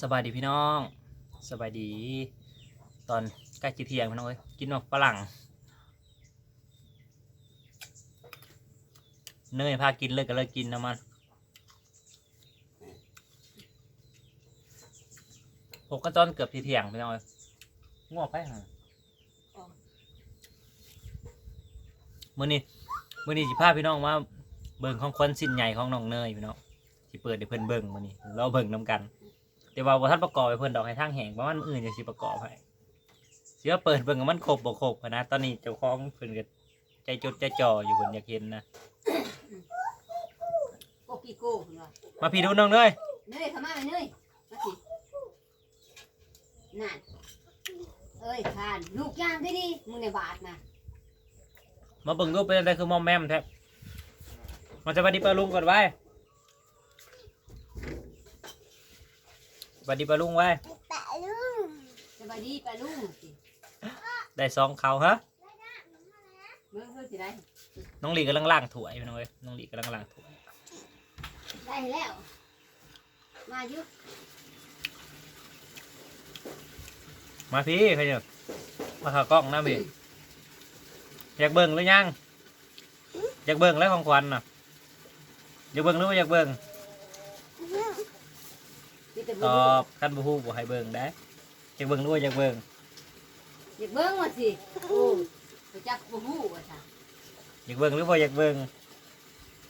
สบายดีพี่น้อง สบายดี ตอนใกล้จะเที่ยงพี่น้องเอ้ยกินนกฝรั่งเนยพากินเลยก็เลยกินนะมันผมก็ตอนเกือบทีเที่ยงพี่น้องเอ้ยง่วงไปหามื่อนี้มื่อนี้สิพาพี่น้องมาเบิ่งของควนสิ้นใหญ่ของน้องเนยพี่น้องที่เปิดให้เพิ่นเบิ่งมื่อนี้เราเบิ่งนํกัน แต่ว่าบ่ทันประกอบให้เพิ่นดอกให้ทางแห่งประมาณมื้ออื่นจังสิประกอบให้สิว่าเปิดเบิ่งว่ามันครบบ่ครบหั้นนะตอนนี้เจ้าของเพิ่นก็ใจจดใจจ่ออยู่เพิ่นอยากเห็นนะโกกีโก้เหรอมาพี่ดูน้องเด้ยเนยเข้ามาไหมเนยมาสินั่นเอ้ยทานลูกย่างได้ดิมึงในบาทนะมาเบิ่งดูเป็นอะไรคือมอมแมมแท้มาจะบัดดีปลาลุงก่อนไว้ บัดดีปลาลุงไว้สบายดีปลาลุงสิได้สองเขาฮะ เมื่อเพื่อสิได้น้องหลีกำลังล้างถ้วยพี่น้องเอ้ยน้องหลีกำลังล้างถ้วยได้แล้ว มาอยุมาพี่ใครเนี่ยมาขากล้องนะพี่อยากเบิ่งหรือยังอยากเบิ่งแล้วของขวัญน่ะอยากเบิ่งหรือว่าอยากเบิ่ง นี่แต่ตบุอบคันบูฮู้บ่ให้เบิ่งได้อยากเบิ่งหรือว่าอยากเบิ่งอยากเบิ้งมาสิโอ้ไปจักบุหูว่าจ้ะอยากเบิ่งหรือว่าอยากเบิ่ง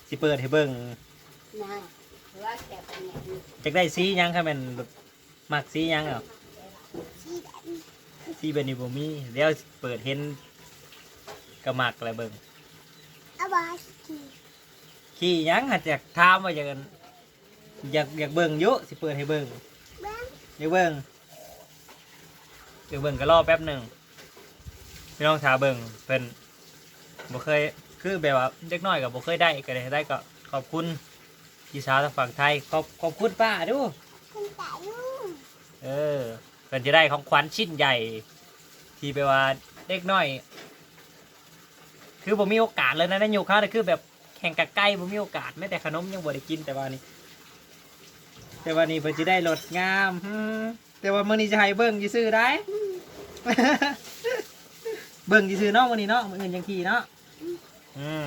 สิเปิดให้เบิ่งนางเพราะว่าแกไปเนี่ยนี่อยากได้สีหยังค่ะแม่นแบบมักสีหยังอะสีแบบนี้บ่มีเดี๋ยวเปิดเห็นก็มักแล้วเบิ่ง อาบาสกีขี้หยังหัดอยากถามว่าอยาก อยากอยากเบิ่งอยู่สิเปิดให้เบิ่งบ้างอยากเบิ่งอยากเบิ่งก็รอแป๊บหนึงพี่น้องถาเบิ่งเพิ่นบ่เคยคือแบบว่าเด็กน้อยก็บ่เคยได้ก็ได้ได้ก็ขอบคุณพี่สาวทางฝั่งไทยขอบขอบคุณป้าดูคุณตาลูกเออเพิ่นจะได้ของขวัญชิ้นใหญ่ ที่แปลว่าเด็กน้อย คือผมมีโอกาสเลยนะนั่นอยู่เขาแต่คือแบบแข่งกับไก่ผมมีโอกาสแม้แต่ขนมยังบ่ได้กินแต่ว่านี่ แต่ว่านี่เพิ่นจะได้รสงามฮึมแต่ว่ามื้อนี้จะให้เบิ่งซื่อๆได้ เบิ่งซื่อๆเนาะมื้อนี้เนาะมื้ออื่นยังขี่เนาะอืม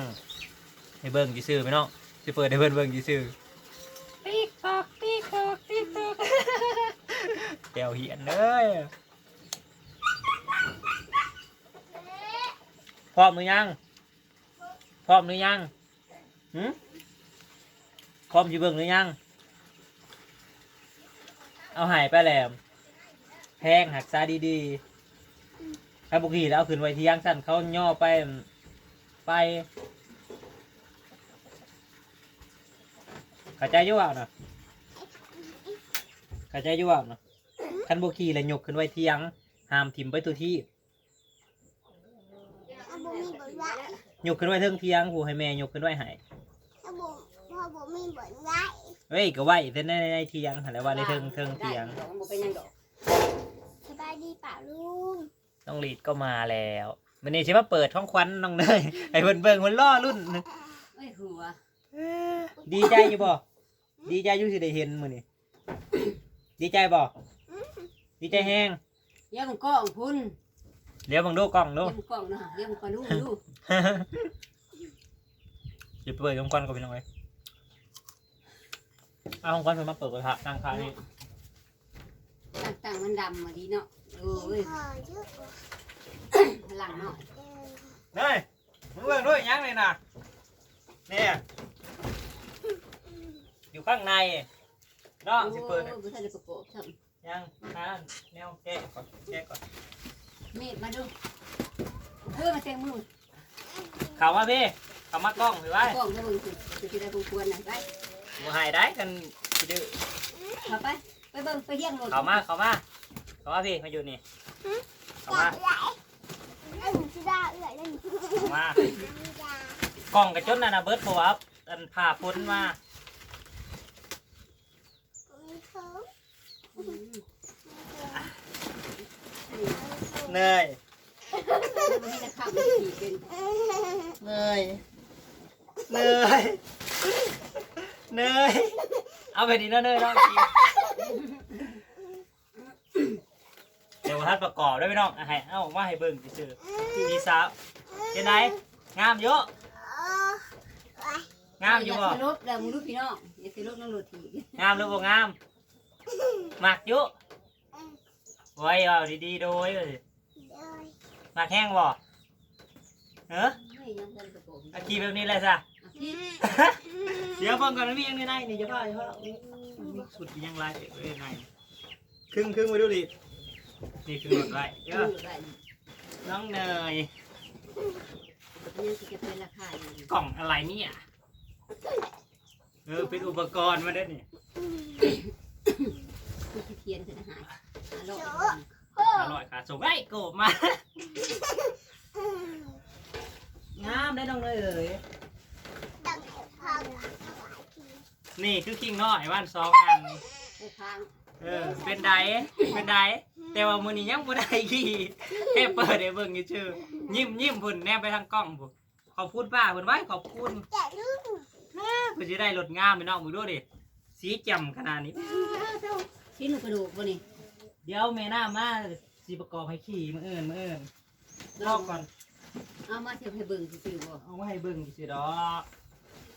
ให้เบิ่งซื่อๆไปเนาะสิเปิดให้เพิ่นเบิ่งซื่อๆติ๊กตอกติ๊กตอกติ๊กตอกแก้วเหียนเลยพร้อมหรือยังพร้อมหรือยังหืมพร้อมจีเบิ่งหรือยัง เอาหายไปแล้วแพงหักซาดีๆถ้าบุกีแล้วเอาขึ้นไว้ที่ย่างสั้นเขาย่อไปไปเข้าใจอยุ่าวนะเข้าใจอยุ่าวนะคันโบกีเลยยกขึ้นไว้ที่ยงหามถิ่มไปตัวที่อาบุมีบทว่ายกขึ้นไว้เทิงเทียงผู้ให้แม่ยกขึ้นไว้ให้าบุพ่อบุมีบทว่าย เฮ้ยก็ไว้เส้นในในในเที่ยงหั่นแหล้วว่าในเทิงเทิงเที่ยง ได้ดอกมันบ่เป็นหยังดอกสบายดีป่าลุงน้องลีดก็มาแล้วมันนี่ใช่ว่าเปิดท้องควันน้องเนยไอ้เบิ่นเบิ่งมันล่อรุ่น เอ้ยหัวดีใจอยู่บ่ ดีใจอยู่สิได้เห็นมื้อนี้ดีใจบ่ ดีใจแฮงเดี๋ยวมันกล้องคุณเดี๋ยวเบังดูกล้องดู เดี๋ยวมันกล้องนะเดี๋ยวมันปลาลุงดูจะเปิดท้องควันก็เป็นยังไง เอาท้องควันเพิ่นมาเปิดกระทะนั่งคานี่ต่างๆมันดำมาดีเนาะโอ้ยพ่อเยอะหลังเนาะเออเฮ้ยมึงเบิ่งด้วยยังเลยนะเนี่ยอยู่ข้างในเนาะสิเปิดโอ้ยบ่ทันได้ประกอบซ้ยังทานแนวแก้ก่อนแก้ก่อนำมีดมาดูเพื่อมาแต่งมือข่าวมาพี่ข่าวมากล้องพี่ไว้กล้องจะเบิ่งสิจะสิได้บ่ควรน่ะไป บ่หายได้กันสิดื้อเอาไป ไปเบิ่งไปเฮียงรถข่าวมาข่าวมาข่าวมาพี่มาอยู่นี่ข่าวมาไหลเล่นชิดาเอื่อยเล่นข่าวมาชิดากล้องกระจนน่ะนะเบิร์ดเพราะว่าอันผ่าพ้นมามีเคิร์ฟอืมเนยมันมีแต่ข้าวมันขี่เป็นเนยเนย เนยเอาไปดีนะเนยเนาะบ่ทันประกอบได้พี่น้องอะให้เอามาให้เบิ่งซื่อๆดีสาวเป็นไดงามเยอะงามอยู่บ่อย่าสลบแล้วมึงรู้พี่น้องอย่าสลบน้องโรถีงามหรือบ่งามมักอยู่ไว้เอาดีๆโดยว่าสิเลยมักแห้งบ่เออเฮ้ยยังเพิ่แบบนี้เลยซะ เดี๋ยวเบิ่งก่อนมันมีอย่างในในนี่จะพ่อจะพ่อมีสุดยังไรเอ้ยในครึ่งครึ่งมาดูดินี่คือหมดไรเด้อดูได้น้องเนยยังสิจะเป็นราคาอยู่กล่องอะไรเนี่ยเออเป็นอุปกรณ์มาได้อนี่คุณที่เทียนเป็นอาหารอร่อยโอ้อร่อยค่ะส่งไอ้โกบมางามได้น้องเนยเอ้ย ดังพัง นี่คือคิงน้อยวันสองอัน ไปค้างเออ เป็นไดเป็นไดแต่ว่ามือนี้ยังบ่ได้ขี่แค่เปิดให้เบิ่งชื่อๆยิ้มยิ้มพุ่นแนบไปทางกล้องพุ่นขอบคุณป้าเพิ่นไว้ขอบคุณแต่ลูกเพิ่นสิได้รถงามไปน้องมึงดูดิสีแจ่มขนาดนี้ ชิ้นกระดูกบ่นี่เดี๋ยวแม่น้ามาสิประกอบให้ขี่มื้ออื่นมื้ออื่นรอบก่อน เอามาเทียบให้เบิ่งซื่อๆบ่เอามาให้เบิ่งสิดอก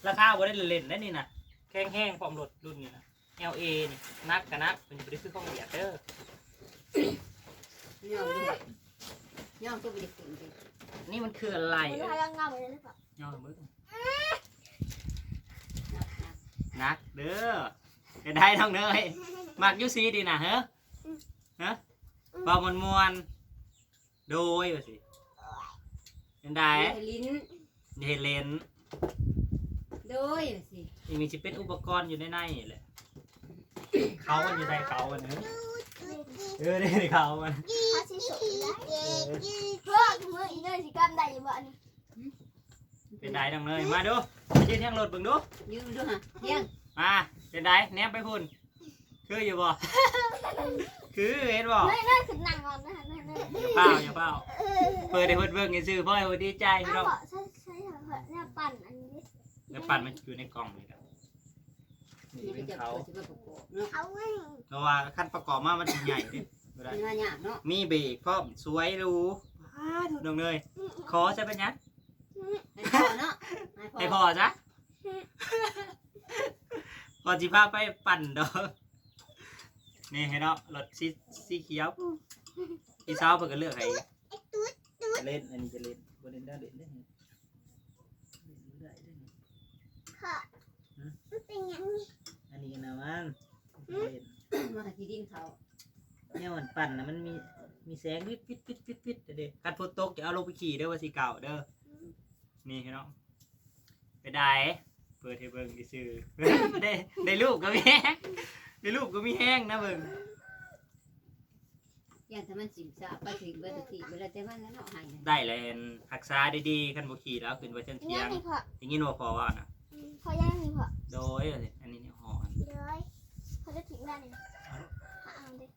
ราคาบ่ได้เล่นๆนะนี่น่ะ แข้งๆพร้อมรถรุ่นนี้นะ LA นี่นักกันนักเป็นบ่ได้คือของเหยียดเด้อย่อมด้วยย่อมก็บ่ได้ขึ้นไปนี่มันคืออะไรมันเอ้ยพลังงานเลยหรือเปล่าย่อเบิ่งนักนักนักเด้อเป็นได้ท้องเนยมักอยูซีดีนะเฮ้ฮะบอมวนมวนๆโดยว่าสิเป็นได้ให้ลิ้นเฮเลนโดยสิ อีมีจะเป็นอุปกรณ์อยู่ในในนี่แหละเขามันอยู่ในเขามันเนอะเออนี่เขามันถ้าสิสุดแล้วเพื่อเมื่ออีเนยสิกรรมได้ยังบ่อันนี้เป็นได้ท้องเนยมาดูมายืนเที่ยงรถเบิ่งดูยืนดูฮะเที่ยงมาเป็นได้แนบไปพุ่นคืออยู่บ่คือเห็นบ่เนยเนยขึ้นนั่งก่อนนะเนยเนยอย่าเป้าอย่าเป้าเปิดให้เพิ่นเบิ่งซื่อๆพ่อให้เพิ่นดีใจพี่เอาน้องบ่ใช้ใช้เหรอเนี่ยปั่นอันนี้แล้วปั่นมันอยู่ในกล่องนี่ครับ นี่นี่เป็ก็นจะเขาเปิดสิมาประกอบเนาะเอาไว้เพราะว่าขั้นประกอบมามันสิใหญ่เด้บ่ได้เป็นว่ายากเนาะมีเบรกพร้อมสวยหรูว้าถูกต้องเลยขอจะเป็นหยังให้พ่อเนาะให้พอจ้ะพอจิพาไปปั่นดอกนี่ให้เนาะรถสีสีเขียวพี่สาวเพิ่นก็เลือกให้จะเล่นอันนี้จะเล่นบ่เล่นได้เล่นได้ไงเล่นบ่ได้ได้ไงค่ะ มันเป็นยังไงอันนี้นะมันเล่นมาที่ดินเขาเนี่ยมันปั่นนะมันมีมีแสงวิดวิดวิดวิดวิดเด้อการฝนตกจะเอาลงไปขี่เด้อว่าสีเก่าเด้อนี่พี่น้องไปได้เปิดให้เบิ่งซื่อๆได้ได้รูปก็มีแห้งได้รูปก็มีแห้งนะเบิ่งย่างถ้ามันสิมซาไปถึงเบิดทีเวลาแต่ว่างั้นเนาะให้ได้เลยหักษาดีๆคันบ่ขี่แล้วขึ้นไปเทิงเทียยังงมีพออย่างนี้ว่าพอว่านะ พอยังมีพอโดยว่าสิอันนี้เนี่ยหอนเลยพอจะถึงได้เลยเอาเด็ก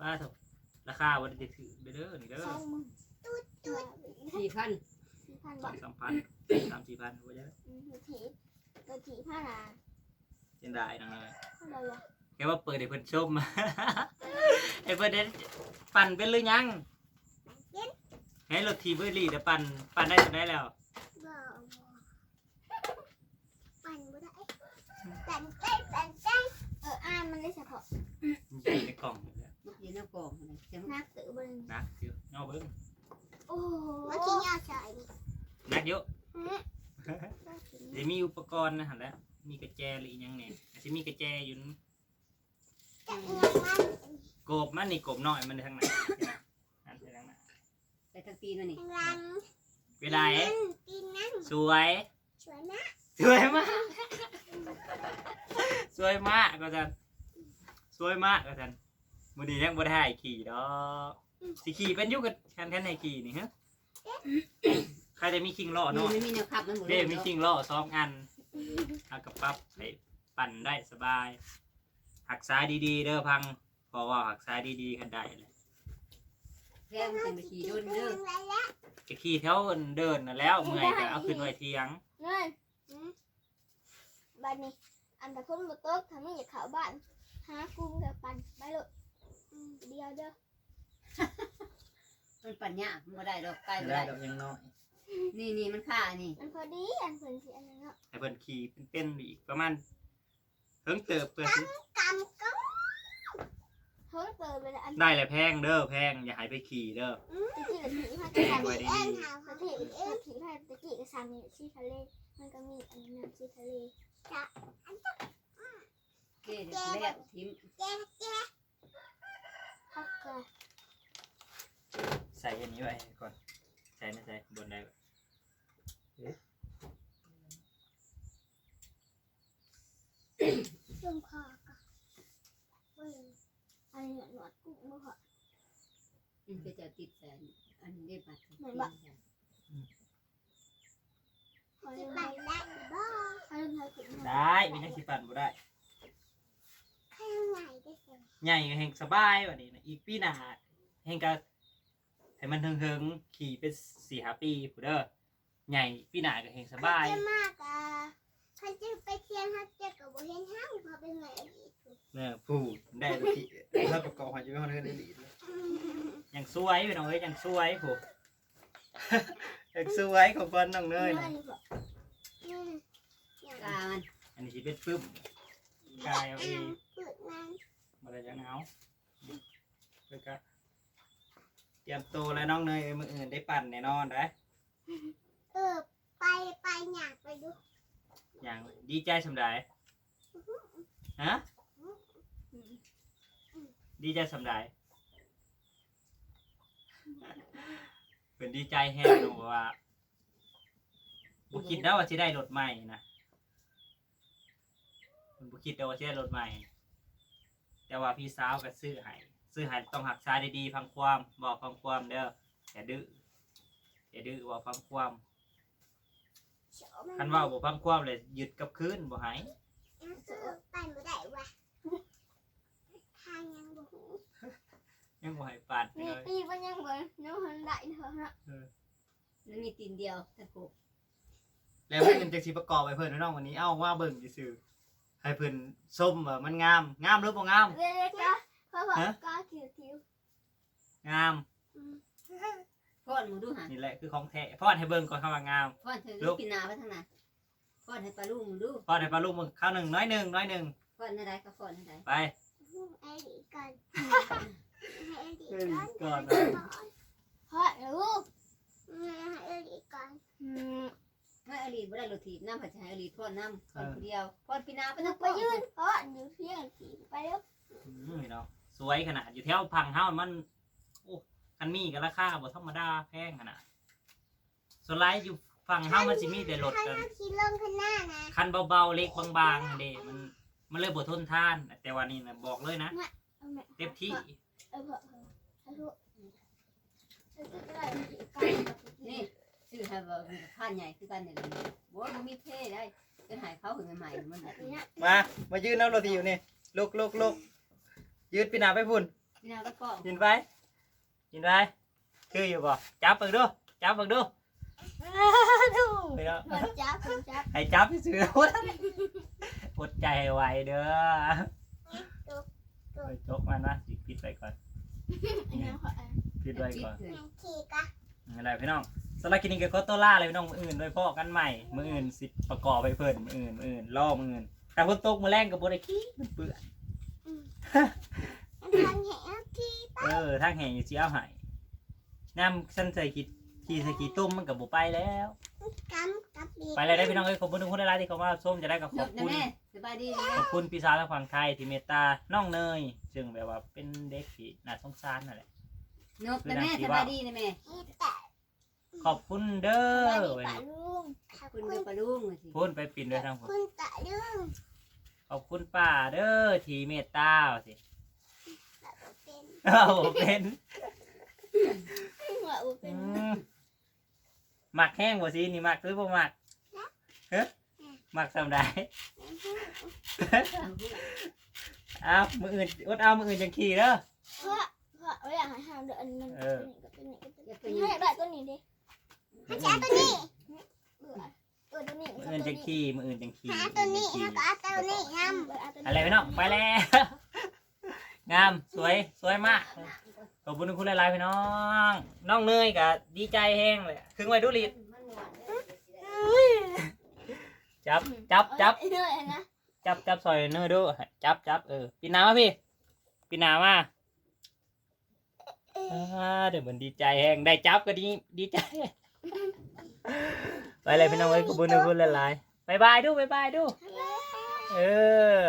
ว่าถูกราคาบ่ได้ถือเด้อนี่เด้อสองหมื่นตุ๊ดตุ๊ดสี่พันสี่พันสบาองทสามพันสามสี่พันว่าจะถีตัวถีผ้านาเป็นได้นังเลยอะไรวะแกว่าเปิดให้เพิ่นชม ไอ้เพิ่นได้ปั่นเป็นหรือยังให้รถทีเบอร์รี่เดี๋ยวปั่นปั่นได้จนได้แล้ว บ่ปั่นบ่ได้ ปั่นได้ปั่นได้เอออ่านมันได้เฉพาะมันจะอยู่ในกล่องอยู่แล้วมันอยู่ในกล่องอะไรจังนักตือบนนักเยอะเอาเบิ้งโอ้เมื่อกี้ยาใส่นักเยอะฮะเดี๋ยวมีอุปกรณ์นะฮะแล้วมีกระแจหรืออีหยังเนี่ยอาจจะมีกระแจอยู่นั่นจะเงินมันโกบมันนี่โกบน้อยมันในทางไหนอันไปทางไหนแต่ทั้งปีนั่นนี่รังเวลาเอ๊ะกินนั่งสวยสวยนะ สวยมาก สวยมากก็จันสวยมากก็จันมื้อนี้ยังบ่ได้ให้ขี่ดอกสิขี่เป็นอยู่กับคันแทนให้ขี่นี่ฮะใครจะมีคิงล้อมันเนาะไม่มีแนวขับมันหมดเด้มีคิงล้อสองอันเอากับปั๊บใส่ปั่นได้สบาย หักซ้ายดีๆเด้อพังเพอว่าหักซ้ายดีๆกันได้เลยแค่มันเป็นขี่โดนเด้ออะไรละจะขี่แถวเดินน่ะแล้วเมื่อยก็เอาขึ้นไว้เทียง เงิน บ้านนี้ อันตะคนบ่ตกทำให้อยากเข้าบ้าน หากุ้งกับปั่นไปเลยเดียวเด้อมันปัญญามันบ่ได้ดอกไกลบ่ได้ได้ดอกยังน้อยนี่นี่มันค่านี่มันพอดีอันเพิ่นสิอันนั้นเนาะให้เพิ่นขี่เป็นๆอีกประมาณเพิ่งเติบเพิ่นสิกำก็เฮ้ยเปิดไปแล้วอันได้แหละแพงเด้อแพงอย่าให้ไปขี่เด้อ ตะกี้กับผีพายจะทำเอ็นหาตะกี้กับเอ็นผีพายตะกี้กับสามีที่ทะเล มันก็มีอันนั้นที่ทะเลจะเกเดี๋ยวแล้วทิมแจ๊แจ๊พักก่อนใส่อันนี้ไว้ก่อน ใส่นะใส่บนได้ช่วงคอก่อนเว้ยอันนี้หนวดกุ้งบ่พอมันก็จะติดแต่อันนี้ได้บัตรเหมือนแบบพ อจะไปได้บ่อันนี้ให้คุณได้ไม่ใช่สิปั่นบ่ได้ข้างในได้เสร็จใหญ่ก็แห่งสบายวันนี้นะอีกปีหน้าแห่งก็ให้มันเฮิงๆขี่เป็นสี่ห้าปีผู้เด้อใหญ่ปีหน้าก็แห่งสบายจะมากอะเขาจะไปเที่ยงเขาจะกับบ่เห็นห้างพอเป็นไงอดีตเนี่ยผู้ได้ทุกทีถ้าประกอบหอยจะไม่ฮอนเฮือนได้ดียังสวยพี่น้องเอ้ยยังสวยผู้ ยังสวยของคนน้องเนยน่ะกามันอันนี้สิเป็นปึ้มกายเอาเองเปิดมันมาเลยจะหนาเพื่อก็เตรียมตัวแล้วน้องเนยมืออื่นได้ปั่นแน่นอนได้เออไปไปอยากไปดูอย่างดีใจสำหรับฮะดีใจสำหรับ เป็นดีใจแห้งหนูว่าบุคิดแล้วว่าจะได้รถใหม่นะมันบุคิดแล้วว่าจะได้รถใหม่ แต่ว่าพี่สาวก็ซื้อให้ซื้อให้ต้องหักษาดีๆฟังความบอกฟังความเด้ออย่าดื้ออย่าดื้อบอกฟังความเขียวมันคันว่าบ่ฟังความเลยยึดกับคืนบ่ใหาย เออไปบ่ได้ว่ะทางยังบ่หู ยังบ่ใหายปาดมีเลยปีมันยังบ่น้องหันได้เถอะฮะมันมีตีนเดียวตะโกบแล้วเพิ่นจักสิประกอบให้เพิ่นน้องวันนี้เอามาเบิ่งซื่อๆให้เพิ่นส้มว่ามันงาม งามหรือบ่งามเล็กๆก็เพราะว่าก็คิวคิวงาม อืมพอดหมูดูหันนี่แหละคือของแท้พอดให้เบิ่งก่อนคำว่างามพอดเธอลูกกินนาไปทางไหนพอดให้ปลาลูกหมูดูพอดให้ปลาลูกมึงข้าวหนึ่งน้อยหนึ่งน้อยหนึ่งพอดอะไรก็พอดอะไรไปไอ้ดีก่อนให้ไอ้ดี เอ้ยก่อนก่อนเพราะลูกให้อ้ดีก่อนอืมไม่อลีบ่ได้รถถีน้ำผัดชายอลีพอน้ำพอดเดียวพอดปีนาไปไปทางไปยืนเพราะอยู่เที่ยงสีไปแล้วอืมพี่น้องสวยขนาดอยู่แถวพังเฮามันโอ้คันมีก็ราคาบ่ธรรมดาแพงขนาดส่วนหลายอยู่ฝั่งเฮามันสิมีแต่รถกันมาขี่ลงข้างหน้านะคันเบาๆเล็กบางๆเด้มันมันเลยบ่ทนทาน แต่ว่านี่นะบอกเลยนะเอาแม่เต็มที่ เออเพราะเออเราเป็นี่ชื่อให้ว่าผ่าใหญ่คือกันอย่างนี้บ่มันมีเท่ได้เป็นหายเขาถึงใหม่ๆมันแบบนี้มา มายืนเอาโรตีอยู่นี่ลุกลุกลุกยืดปีนาไปพุ่นปีนาก็ก็ยืนไปยืนไปคืออยู่บ่จับเบิ่งดูจับเบิ่งดูดูไปแล้วคนจับคนจับให้จับที่ซื้อวอดใจไว้เด้อไปจกมันนะสิปิดไปก่อน อันนี้ขอปิดไว้ก่อนขี่กะอะไรพี่น้องสำหรับคลินิกก็โตล่าเลยพี่น้องมืออื่นโดยพ่อกันใหม่มืออื่นสิประกอบไปเพิ่นมืออื่นมืออื่นล่อมืออื่นแต่คนตกมือแรงกับบ่ได้ขี้มันเปื้อนทางแหงขี่เออทางแห่งอยู่สิเอาให้น้ำสั้นใส่กี่ขี่ใส่กี่ตุ้มมันกับบุไปแล้วกำกับบีไปเลยได้พี่น้องเอ้ยขอบคุณทุกคนหลายๆที่เข้ามาส้มจะได้กับขนอบกนะคุณแม่สบายดีขอบคุณพี่สาวทางฝั่งไทยที่เมตตาน้องเนย ซึ่งแบบว่าเป็นเด็กที่น่าสงสารนั่นแหละนกนะแม่สบายดีนะแม่นี่แต่ขอบคุณเด้อว่าดีเว้ยป่าลุงขอบคุณคุเป็ณนปลาลูกสิพูนไปปิ่นด้วยทางผมคุณตาลุงขอบคุณป้าเด้อที่เมตตาว่าสิแบบเป็นเอาเป็นว่าอุเป็อืนมหมักแห้งบ่สินี่หมักหรือบ่หมักเฮ้ยหมักสำได้เอามืออื่นอดเอามืออื่นจังขี่เด้อ เพราะเพราะว่าอยากให้หาเดือนมันเออ ตัวนี้กับตัวนี้กับตัวนี้ให้ได้ตัวนี้ดิให้ใช้ตัวนี้เบื่อตัวตัวนี้มืออื่นจังขี่มืออื่นจังขี่หาตัวนี้แล้วก็เอาตัวนี้นำอะไรพี่น้องไปแล้ว งามสวยสวยมากขอบคุณคุณหลายๆพี่น้อง น้องเนยก็ดีใจแห้งเลยครึ่งไว้ดูลิดมันม่วนเด้อจับจับจับเอ้ยเหนื่อยนะ จับจับซอยเนยดูจับจับเออปีนามาพี่ปีนามาอ่าเดี๋ยวมันดีใจแห้งได้จับก็ดีดีใจ ไปเลยพี่น้องไว้กูบคุณคุณหลายๆบายบายดูบายบายดู เออ